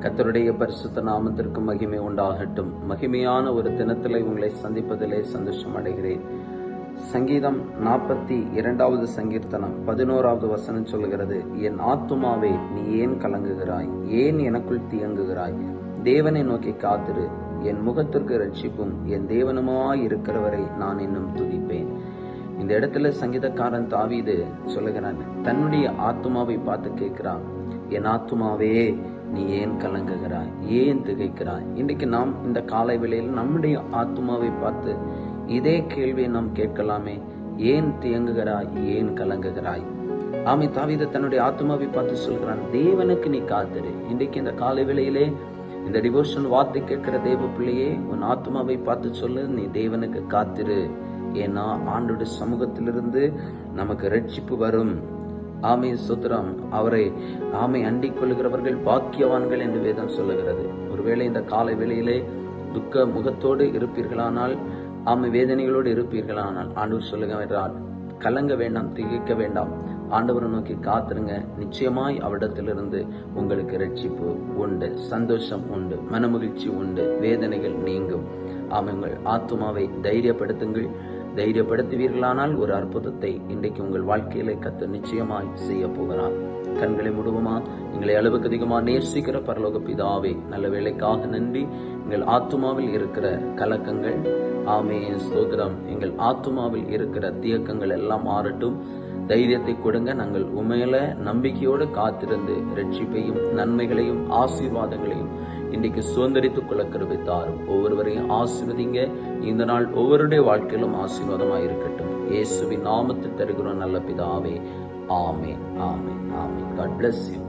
கத்தருடைய பரிசுத்த நாமத்திற்கு மகிமை உண்டாகட்டும். மகிமையான ஒரு தினத்தில் உங்களை சந்திப்பதிலே சந்தோஷம் அடைகிறேன். சங்கீதம் நாற்பத்தி இரண்டாவது சங்கீர்த்தனம் பதினோராவது வசனம் சொல்கிறது என் ஆத்துமாவே நீ ஏன் கலங்குகிறாய்? ஏன் எனக்குள் தியங்குகிறாய்? தேவனை நோக்கி காத்திரு. என் முகத்திற்கு ரட்சிப்பும் என் தேவனுமாய் இருக்கிறவரை நான் இன்னும் துதிப்பேன். இந்த இடத்துல சங்கீதக்காரன் தாவீது சொல்லுகிறான் தன்னுடைய ஆத்துமாவை பார்த்து கேட்கிறான் என் ஆத்துமாவே நீ ஏன் கலங்குகிறாய்? ஏன் திகைக்கிறாய்? இன்றைக்கு நாம் இந்த காலை வேளையில் நம்முடைய ஆத்துமாவை பார்த்து இதே கேள்வியை நாம் கேட்கலாமே ஏன் தியங்குகிறாய்? ஏன் கலங்குகிறாய்? ஆமை தாவீது தன்னுடைய ஆத்மாவை பார்த்து சொல்கிறான் தேவனுக்கு நீ காத்திரு. இன்றைக்கு இந்த காலை வேளையிலே இந்த டிவோஷன் வார்த்தை கேட்கிற தேவ பிள்ளையே உன் ஆத்மாவை பார்த்து சொல்லு நீ தேவனுக்கு காத்திரு. ஏன்னா ஆண்டுடைய சமூகத்திலிருந்து நமக்கு ரட்சிப்பு வரும். ஆமை சுத்திரம் அவரை ஆமை அண்டிக் கொள்கிறவர்கள் பாக்கியவான்கள் என்று வேதம் சொல்லுகிறது. ஒருவேளை இந்த காலை வேளையிலே துக்க முகத்தோடு இருப்பீர்களானால் ஆமை வேதனைகளோடு இருப்பீர்களானால் ஆண்டவர் சொல்லுங்க என்றால் கலங்க வேண்டாம் திகைக்க வேண்டாம். ஆண்டவரை நோக்கி காத்துருங்க. நிச்சயமாய் அவரிடத்திலிருந்து உங்களுக்கு ரட்சிப்பு உண்டு சந்தோஷம் உண்டு மனமகிழ்ச்சி உண்டு வேதனைகள் நீங்கும். ஆமை உங்கள் ஆத்துமாவை தைரியப்படுத்துங்கள். தைரியப்படுத்துவீர்களானால் ஒரு அற்புதத்தை இன்றைக்கு உங்கள் வாழ்க்கையில கத்து நிச்சயமாய் செய்ய போகிறார். கண்களை முடுவமா? எங்களை அளவுக்கு அதிகமாக நேசிக்கிற பரலோக பிதாவே நல்ல வேலைக்காக நன்றி. எங்கள் ஆத்துமாவில் இருக்கிற கலக்கங்கள் ஆமே ஸ்தோத்திரம். எங்கள் ஆத்துமாவில் இருக்கிற தியக்கங்கள் எல்லாம் மாறட்டும். தைரியத்தை கொடுங்க. நாங்கள் உமையில நம்பிக்கையோடு காத்திருந்து ரட்சிப்பையும் நன்மைகளையும் ஆசீர்வாதங்களையும் இன்றைக்கு சுதந்திரித்துக் கொள்ள கருவித்தாரும் ஒவ்வொருவரையும் ஆசீர்வதிங்க. இந்த நாள் ஒவ்வொருடைய வாழ்க்கையிலும் ஆசீர்வாதமாக இருக்கட்டும். இயேசுவின் நாமத்தில் தருகிறோம் நல்ல பிதாவே. ஆமேன் ஆமேன் ஆமேன். God bless you